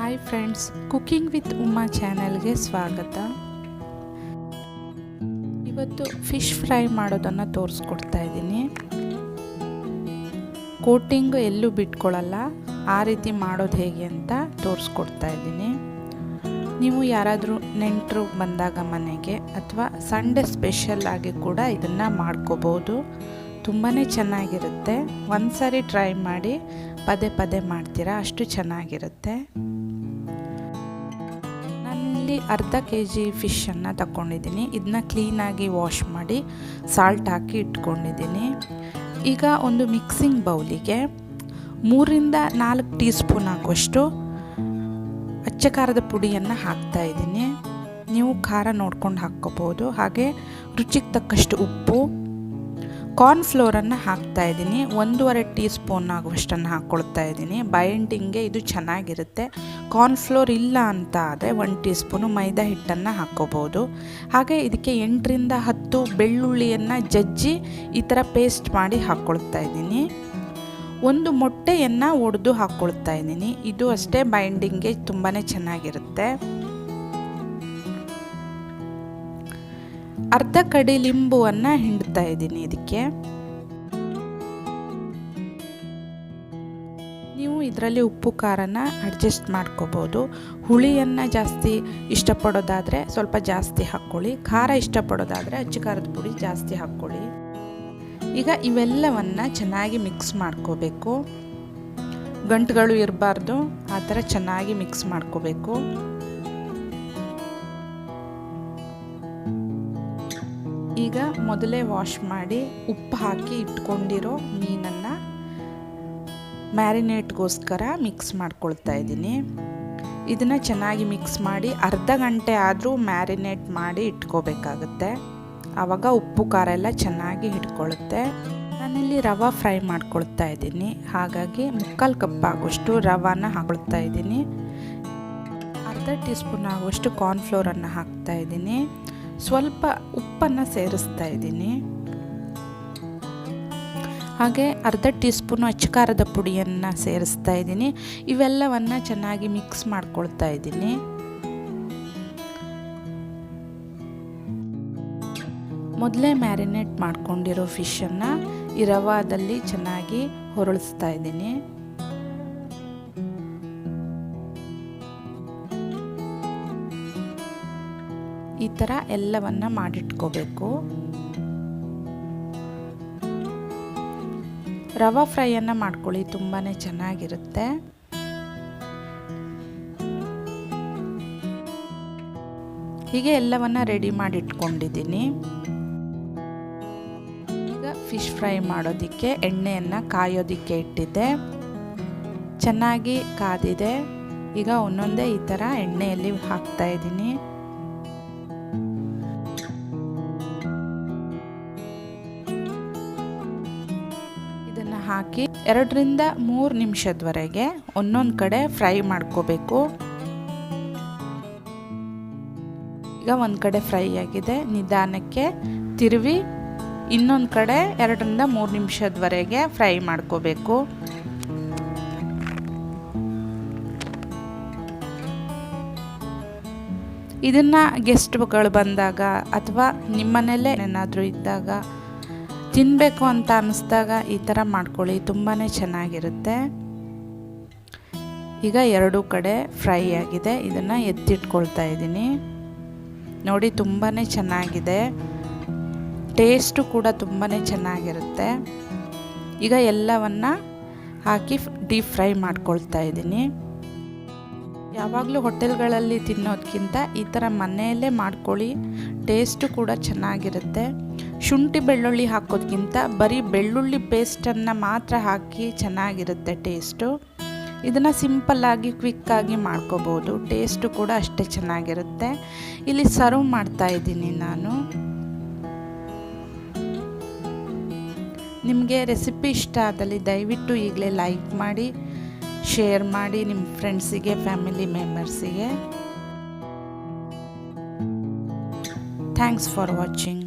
Hi friends cooking with Uma ಚಾನೆಲ್ಗೆ ಸ್ವಾಗತ. ಇವತ್ತು ಫಿಶ್ ಫ್ರೈ ಮಾಡೋದನ್ನು ತೋರಿಸ್ಕೊಡ್ತಾ ಇದ್ದೀನಿ. ಕೋಟಿಂಗ್ ಎಲ್ಲೂ ಬಿಟ್ಕೊಳ್ಳಲ್ಲ ಆ ರೀತಿ ಮಾಡೋದು ಹೇಗೆ ಅಂತ ತೋರಿಸ್ಕೊಡ್ತಾ ಇದ್ದೀನಿ. ನೀವು ಯಾರಾದರೂ ನೆಂಟರು ಬಂದಾಗ ಮನೆಗೆ ಅಥವಾ ಸಂಡೇ ಸ್ಪೆಷಲ್ ಆಗಿ ಕೂಡ ಇದನ್ನು ಮಾಡ್ಕೋಬೋದು. ತುಂಬಾ ಚೆನ್ನಾಗಿರುತ್ತೆ. ಒಂದು ಸಾರಿ ಟ್ರೈ ಮಾಡಿ ಪದೇ ಪದೇ ಮಾಡ್ತೀರಾ, ಅಷ್ಟು ಚೆನ್ನಾಗಿರುತ್ತೆ. ನಾನಿಲ್ಲಿ ಅರ್ಧ ಕೆ ಜಿ ಫಿಶನ್ನು ತಗೊಂಡಿದ್ದೀನಿ ಇದನ್ನ ಕ್ಲೀನಾಗಿ ವಾಶ್ ಮಾಡಿ ಸಾಲ್ಟ್ ಹಾಕಿ ಇಟ್ಕೊಂಡಿದ್ದೀನಿ. ಈಗ ಒಂದು ಮಿಕ್ಸಿಂಗ್ ಬೌಲಿಗೆ ಮೂರಿಂದ ನಾಲ್ಕು ಟೀ ಸ್ಪೂನ್ ಹಾಕುವಷ್ಟು ಅಚ್ಚ ಖಾರದ ಪುಡಿಯನ್ನು ಹಾಕ್ತಾ ಇದ್ದೀನಿ. ನೀವು ಖಾರ ನೋಡ್ಕೊಂಡು ಹಾಕ್ಕೋಬೋದು. ಹಾಗೆ ರುಚಿಗೆ ತಕ್ಕಷ್ಟು ಉಪ್ಪು ಕಾರ್ನ್ಫ್ಲೋರನ್ನು ಹಾಕ್ತಾ ಇದ್ದೀನಿ. ಒಂದೂವರೆ ಟೀ ಸ್ಪೂನ್ ಆಗುವಷ್ಟನ್ನು ಹಾಕ್ಕೊಳ್ತಾ ಇದ್ದೀನಿ. ಬೈಂಡಿಂಗ್ಗೆ ಇದು ಚೆನ್ನಾಗಿರುತ್ತೆ. ಕಾರ್ನ್ಫ್ಲೋರ್ ಇಲ್ಲ ಅಂತ ಆದರೆ ಒನ್ ಟೀ ಸ್ಪೂನು ಮೈದಾ ಹಿಟ್ಟನ್ನು ಹಾಕ್ಕೋಬೋದು ಹಾಗೆ ಇದಕ್ಕೆ ಎಂಟರಿಂದ ಹತ್ತು ಬೆಳ್ಳುಳ್ಳಿಯನ್ನು ಜಜ್ಜಿ ಈ ಥರ ಪೇಸ್ಟ್ ಮಾಡಿ ಹಾಕ್ಕೊಳ್ತಾ ಇದ್ದೀನಿ. ಒಂದು ಮೊಟ್ಟೆಯನ್ನು ಒಡೆದು ಹಾಕ್ಕೊಳ್ತಾ ಇದ್ದೀನಿ. ಇದು ಅಷ್ಟೇ ಬೈಂಡಿಂಗ್ಗೆ ತುಂಬಾ ಚೆನ್ನಾಗಿರುತ್ತೆ. ಅರ್ಧ ಕಡಿ ಲಿಂಬುವನ್ನು ಹಿಂಡ್ತಾ ಇದ್ದೀನಿ ಇದಕ್ಕೆ. ನೀವು ಇದರಲ್ಲಿ ಉಪ್ಪು, ಖಾರನ ಅಡ್ಜಸ್ಟ್ ಮಾಡ್ಕೋಬೋದು. ಹುಳಿಯನ್ನು ಜಾಸ್ತಿ ಇಷ್ಟಪಡೋದಾದರೆ ಸ್ವಲ್ಪ ಜಾಸ್ತಿ ಹಾಕ್ಕೊಳ್ಳಿ. ಖಾರ ಇಷ್ಟಪಡೋದಾದರೆ ಅಚ್ಚು ಖಾರದ ಪುಡಿ ಜಾಸ್ತಿ ಹಾಕ್ಕೊಳ್ಳಿ. ಈಗ ಇವೆಲ್ಲವನ್ನು ಚೆನ್ನಾಗಿ ಮಿಕ್ಸ್ ಮಾಡ್ಕೋಬೇಕು. ಗಂಟುಗಳು ಇರಬಾರ್ದು, ಆ ಥರ ಚೆನ್ನಾಗಿ ಮಿಕ್ಸ್ ಮಾಡ್ಕೋಬೇಕು. ಈಗ ಮೊದಲೇ ವಾಶ್ ಮಾಡಿ ಉಪ್ಪು ಹಾಕಿ ಇಟ್ಕೊಂಡಿರೋ ಮೀನನ್ನು ಮ್ಯಾರಿನೇಟ್ಗೋಸ್ಕರ ಮಿಕ್ಸ್ ಮಾಡ್ಕೊಳ್ತಾ ಇದ್ದೀನಿ. ಇದನ್ನು ಚೆನ್ನಾಗಿ ಮಿಕ್ಸ್ ಮಾಡಿ ಅರ್ಧ ಗಂಟೆ ಆದರೂ ಮ್ಯಾರಿನೇಟ್ ಮಾಡಿ ಇಟ್ಕೋಬೇಕಾಗುತ್ತೆ. ಆವಾಗ ಉಪ್ಪು, ಖಾರ ಎಲ್ಲ ಚೆನ್ನಾಗಿ ಹಿಡ್ಕೊಳ್ಳುತ್ತೆ ನಾನಿಲ್ಲಿ ರವೆ ಫ್ರೈ ಮಾಡ್ಕೊಳ್ತಾ ಇದ್ದೀನಿ. ಹಾಗಾಗಿ ಮುಕ್ಕಾಲು ಕಪ್ ಆಗುವಷ್ಟು ರವಾನ ಹಾಕೊಳ್ತಾ ಇದ್ದೀನಿ. ಅರ್ಧ ಟೀ ಸ್ಪೂನ್ ಆಗುವಷ್ಟು ಕಾರ್ನ್ಫ್ಲೋರನ್ನು ಹಾಕ್ತಾ ಇದ್ದೀನಿ. ಸ್ವಲ್ಪ ಉಪ್ಪನ್ನು ಸೇರಿಸ್ತಾ ಇದ್ದೀನಿ. ಹಾಗೆ ಅರ್ಧ ಟೀ ಸ್ಪೂನು ಅಚ್ಚಕಾರದ ಪುಡಿಯನ್ನು ಸೇರಿಸ್ತಾ ಇದ್ದೀನಿ. ಇವೆಲ್ಲವನ್ನು ಚೆನ್ನಾಗಿ ಮಿಕ್ಸ್ ಮಾಡ್ಕೊಳ್ತಾ ಇದ್ದೀನಿ. ಮೊದಲೇ ಮ್ಯಾರಿನೇಟ್ ಮಾಡ್ಕೊಂಡಿರೋ ಫಿಶನ್ನು ಈ ರವಾದಲ್ಲಿ ಚೆನ್ನಾಗಿ ಹೊರಳಿಸ್ತಾ ಇದ್ದೀನಿ. ಈ ಥರ ಎಲ್ಲವನ್ನು ಮಾಡಿಟ್ಕೋಬೇಕು. ರವಾ ಫ್ರೈಯನ್ನು ಮಾಡ್ಕೊಳ್ಳಿ ತುಂಬಾ ಚೆನ್ನಾಗಿರುತ್ತೆ. ಹೀಗೆ ಎಲ್ಲವನ್ನು ರೆಡಿ ಮಾಡಿಟ್ಕೊಂಡಿದ್ದೀನಿ. ಈಗ ಫಿಶ್ ಫ್ರೈ ಮಾಡೋದಕ್ಕೆ ಎಣ್ಣೆಯನ್ನು ಕಾಯೋದಕ್ಕೆ ಇಟ್ಟಿದ್ದೆ. ಚೆನ್ನಾಗಿ ಕಾದಿದೆ. ಈಗ ಒಂದೊಂದೇ ಈ ಥರ ಎಣ್ಣೆಯಲ್ಲಿ ಹಾಕ್ತಾ ಇದ್ದೀನಿ. ಹಾಕಿ ಎರಡರಿಂದ ಮೂರು ನಿಮಿಷದವರೆಗೆ ಒಂದೊಂದು ಕಡೆ ಫ್ರೈ ಮಾಡ್ಕೋಬೇಕು. ಈಗ ಒಂದು ಕಡೆ ಫ್ರೈ ಆಗಿದೆ. ನಿಧಾನಕ್ಕೆ ತಿರುವಿ ಇನ್ನೊಂದು ಕಡೆ ಎರಡರಿಂದ ಮೂರು ನಿಮಿಷದವರೆಗೆ ಫ್ರೈ ಮಾಡ್ಕೋಬೇಕು. ಇದನ್ನು ಗೆಸ್ಟ್ಗಳು ಬಂದಾಗ ಅಥವಾ ನಿಮ್ಮನೇಲೇ ಏನಾದರೂ ಇದ್ದಾಗ ತಿನ್ನಬೇಕು ಅಂತ ಅನ್ನಿಸ್ದಾಗ ಈ ಥರ ಮಾಡ್ಕೊಳ್ಳಿ ತುಂಬಾ ಚೆನ್ನಾಗಿರುತ್ತೆ. ಈಗ ಎರಡೂ ಕಡೆ ಫ್ರೈ ಆಗಿದೆ, ಇದನ್ನು ಎತ್ತಿಟ್ಕೊಳ್ತಾ ಇದ್ದೀನಿ. ನೋಡಿ ತುಂಬಾ ಚೆನ್ನಾಗಿದೆ. ಟೇಸ್ಟು ಕೂಡ ತುಂಬಾ ಚೆನ್ನಾಗಿರುತ್ತೆ. ಈಗ ಎಲ್ಲವನ್ನು ಹಾಕಿ ಡೀಪ್ ಫ್ರೈ ಮಾಡ್ಕೊಳ್ತಾ ಇದ್ದೀನಿ. ಯಾವಾಗಲೂ ಹೋಟೆಲ್ಗಳಲ್ಲಿ ತಿನ್ನೋದಕ್ಕಿಂತ ಈ ಥರ ಮನೆಯಲ್ಲೇ ಮಾಡ್ಕೊಳ್ಳಿ. ಟೇಸ್ಟು ಕೂಡ ಚೆನ್ನಾಗಿರುತ್ತೆ. ಶುಂಠಿ ಬೆಳ್ಳುಳ್ಳಿ ಹಾಕೋದ್ಕಿಂತ ಬರೀ ಬೆಳ್ಳುಳ್ಳಿ ಪೇಸ್ಟನ್ನು ಮಾತ್ರ ಹಾಕಿ ಚೆನ್ನಾಗಿರುತ್ತೆ ಟೇಸ್ಟು. ಇದನ್ನು ಸಿಂಪಲ್ಲಾಗಿ ಕ್ವಿಕ್ಕಾಗಿ ಮಾಡ್ಕೋಬೋದು. ಟೇಸ್ಟು ಕೂಡ ಅಷ್ಟೇ ಚೆನ್ನಾಗಿರುತ್ತೆ. ಇಲ್ಲಿ ಸರ್ವ್ ಮಾಡ್ತಾ ಇದ್ದೀನಿ ನಾನು. ನಿಮಗೆ ರೆಸಿಪಿ ಇಷ್ಟ ಆದಲ್ಲಿ ದಯವಿಟ್ಟು ಈಗಲೇ ಲೈಕ್ ಮಾಡಿ. ಶೇರ್ ಮಾಡಿ ನಿಮ್ಮ ಫ್ರೆಂಡ್ಸಿಗೆ ಫ್ಯಾಮಿಲಿ ಮೆಂಬರ್ಸಿಗೆ ಥ್ಯಾಂಕ್ಸ್ ಫಾರ್ ವಾಚಿಂಗ್